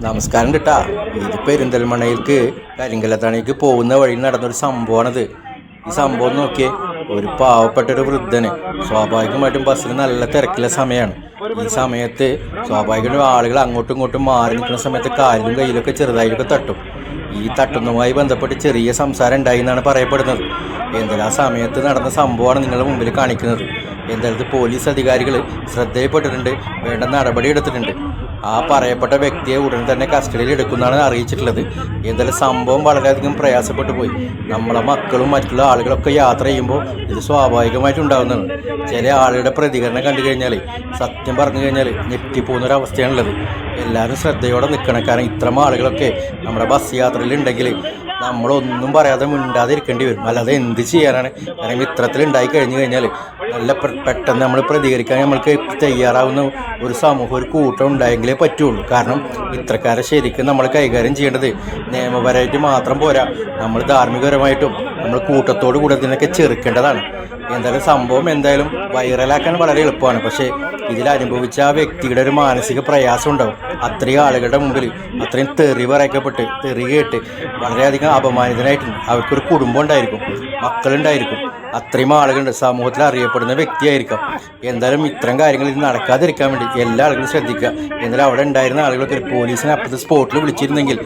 നമസ്കാരം കിട്ടാ ഇത് പെരിന്തൽമണയിൽക്ക് കരിങ്കലത്താണിക്ക് പോകുന്ന വഴി നടന്നൊരു സംഭവമാണത്. ഈ സംഭവം നോക്കിയേ ഒരു പാവപ്പെട്ട ഒരു വൃദ്ധന് സ്വാഭാവികമായിട്ടും ബസ്സിൽ നല്ല തിരക്കിലെ സമയമാണ് ഈ സമയത്ത് സ്വാഭാവികമായിട്ടും ആളുകൾ അങ്ങോട്ടും ഇങ്ങോട്ടും മാറി നിൽക്കുന്ന സമയത്ത് കാലിലും കയ്യിലൊക്കെ ചെറുതായിട്ടൊക്കെ തട്ടും. ഈ തട്ടുന്നതുമായി ബന്ധപ്പെട്ട് ചെറിയ സംസാരം ഉണ്ടായി എന്നാണ് പറയപ്പെടുന്നത്. എന്തായാലും ആ സമയത്ത് നടന്ന സംഭവമാണ് നിങ്ങളുടെ മുമ്പിൽ കാണിക്കുന്നത്. എന്തായാലും പോലീസ് അധികാരികൾ ശ്രദ്ധയിൽപ്പെട്ടിട്ടുണ്ട് വേണ്ട നടപടി എടുത്തിട്ടുണ്ട്. ആ പറയപ്പെട്ട വ്യക്തിയെ ഉടൻ തന്നെ കസ്റ്റഡിയിൽ എടുക്കുന്നതാണ് അറിയിച്ചിട്ടുള്ളത്. എന്തായാലും സംഭവം വളരെയധികം പ്രയാസപ്പെട്ടു പോയി. നമ്മളെ മക്കളും മറ്റുള്ള ആളുകളൊക്കെ യാത്ര ചെയ്യുമ്പോൾ ഇത് സ്വാഭാവികമായിട്ട് ഉണ്ടാകുന്നതാണ് ചില ആളുകളുടെ പ്രതികരണം കണ്ടു കഴിഞ്ഞാൽ സത്യം പറഞ്ഞു കഴിഞ്ഞാൽ ഞെട്ടിപ്പോകുന്ന ഒരു എല്ലാവരും ശ്രദ്ധയോടെ നിൽക്കണം. കാരണം ഇത്തരം ആളുകളൊക്കെ നമ്മുടെ ബസ് യാത്രയിൽ ഉണ്ടെങ്കിൽ നമ്മളൊന്നും പറയാതെ മിണ്ടാതിരിക്കേണ്ടി വരും. അല്ലാതെ എന്ത് ചെയ്യാനാണ്? ഇത്തരത്തിൽ ഉണ്ടായി കഴിഞ്ഞു കഴിഞ്ഞാൽ നല്ല പെട്ടെന്ന് നമ്മൾ പ്രതികരിക്കാൻ നമ്മൾക്ക് തയ്യാറാവുന്ന ഒരു സമൂഹം ഒരു കൂട്ടം ഉണ്ടായെങ്കിലേ പറ്റുള്ളൂ. കാരണം ഇത്രക്കാരെ ശരിക്കും നമ്മൾ കൈകാര്യം ചെയ്യേണ്ടത് നിയമപരമായിട്ട് മാത്രം പോരാ. നമ്മൾ ധാർമ്മികപരമായിട്ടും നമ്മൾ കൂട്ടത്തോടു കൂടെ ഇതിനൊക്കെ ചെറുക്കേണ്ടതാണ്. എന്തായാലും സംഭവം എന്തായാലും വൈറലാക്കാൻ വളരെ എളുപ്പമാണ്. പക്ഷേ ഇതിൽ അനുഭവിച്ച ആ വ്യക്തിയുടെ ഒരു മാനസിക പ്രയാസം ഉണ്ടാവും. അത്രയും ആളുകളുടെ മുമ്പിൽ അത്രയും തെറി പറയക്കപ്പെട്ട് തെറി കേട്ട് വളരെയധികം അപമാനിതനായിട്ടുണ്ട്. അവർക്കൊരു കുടുംബം ഉണ്ടായിരിക്കും മക്കളുണ്ടായിരിക്കും. അത്രയും ആളുകളുണ്ട്. സമൂഹത്തിൽ അറിയപ്പെടുന്ന വ്യക്തിയായിരിക്കാം. എന്തായാലും ഇത്തരം കാര്യങ്ങൾ ഇത് നടക്കാതിരിക്കാൻ വേണ്ടി എല്ലാ ആളുകളും ശ്രദ്ധിക്കുക. എന്നാലും അവിടെ ഉണ്ടായിരുന്ന ആളുകളൊക്കെ പോലീസിനെ അപ്പുറത്തെ സ്പോട്ടിൽ വിളിച്ചിരുന്നെങ്കിൽ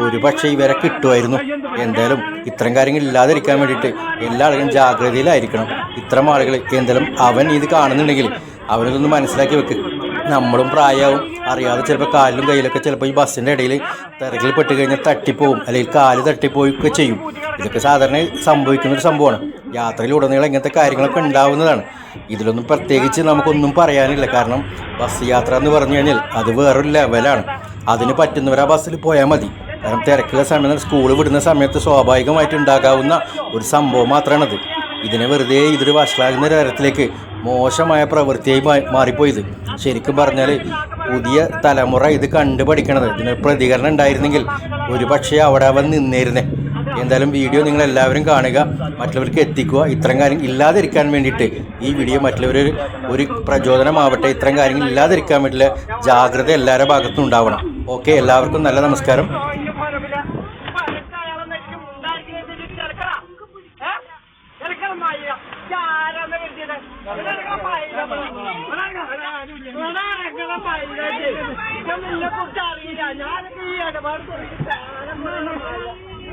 ഒരു പക്ഷേ ഇവരെ കിട്ടുമായിരുന്നു. എന്തായാലും ഇത്തരം കാര്യങ്ങൾ ഇല്ലാതിരിക്കാൻ വേണ്ടിയിട്ട് എല്ലാ ആളുകളും ജാഗ്രതയിലായിരിക്കണം. ഇത്തരം ആളുകൾ എന്തായാലും അവൻ ഇത് കാണുന്നുണ്ടെങ്കിൽ അവനൊന്ന് മനസ്സിലാക്കി വെക്ക്. നമ്മളും പ്രായമാവും. അറിയാതെ ചിലപ്പോൾ കാലിലും കയ്യിലൊക്കെ ചിലപ്പോൾ ഈ ബസ്സിന്റെ ഇടയിൽ തിരക്കിൽ പെട്ട് കഴിഞ്ഞാൽ തട്ടിപ്പോവും. അല്ലെങ്കിൽ കാൽ തട്ടിപ്പോയൊക്കെ ചെയ്യും. ഇതൊക്കെ സാധാരണ സംഭവിക്കുന്ന ഒരു സംഭവമാണ്. യാത്രയിലുടനീളം ഇങ്ങനത്തെ കാര്യങ്ങളൊക്കെ ഉണ്ടാവുന്നതാണ്. ഇതിലൊന്നും പ്രത്യേകിച്ച് നമുക്കൊന്നും പറയാനില്ല. കാരണം ബസ് യാത്ര എന്ന് പറഞ്ഞു കഴിഞ്ഞാൽ അത് വേറൊരു ലെവലാണ്. അതിന് പറ്റുന്നവർ ആ ബസ്സിൽ പോയാൽ മതി. കാരണം തിരക്കുള്ള സമയത്ത് സ്കൂൾ വിടുന്ന സമയത്ത് സ്വാഭാവികമായിട്ട് ഉണ്ടാകാവുന്ന ഒരു സംഭവം മാത്രമാണത് ഇതിനെ വെറുതെ ഇതൊരു വഷളാകുന്ന തരത്തിലേക്ക് മോശമായ പ്രവൃത്തിയായി മാറിപ്പോയത്. ശരിക്കും പറഞ്ഞാൽ പുതിയ തലമുറ ഇത് കണ്ടു പഠിക്കണത് ഇതിനൊരു പ്രതികരണം ഉണ്ടായിരുന്നെങ്കിൽ ഒരു പക്ഷേ അവിടെ അവൻ നിന്നേരുന്നേ. എന്തായാലും വീഡിയോ നിങ്ങൾ എല്ലാവരും കാണുക മറ്റുള്ളവർക്ക് എത്തിക്കുക. ഇത്തരം കാര്യങ്ങൾ ഇല്ലാതിരിക്കാൻ വേണ്ടിയിട്ട് ഈ വീഡിയോ മറ്റുള്ളവർ ഒരു പ്രചോദനമാവട്ടെ. ഇത്തരം കാര്യങ്ങൾ ഇല്ലാതിരിക്കാൻ വേണ്ടിയുള്ള ജാഗ്രത എല്ലാവരുടെ ഭാഗത്തും ഉണ്ടാവണം. ഓക്കെ എല്ലാവർക്കും നല്ല നമസ്കാരം.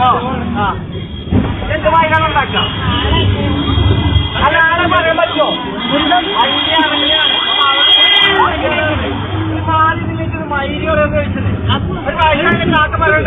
ആ ആ ഉണ്ടാക്കുക അല്ല ആളെ പറയാൻ പറ്റുമോ അയ്യാണ് മൈരിയോടെ കഴിച്ചത് ഒരു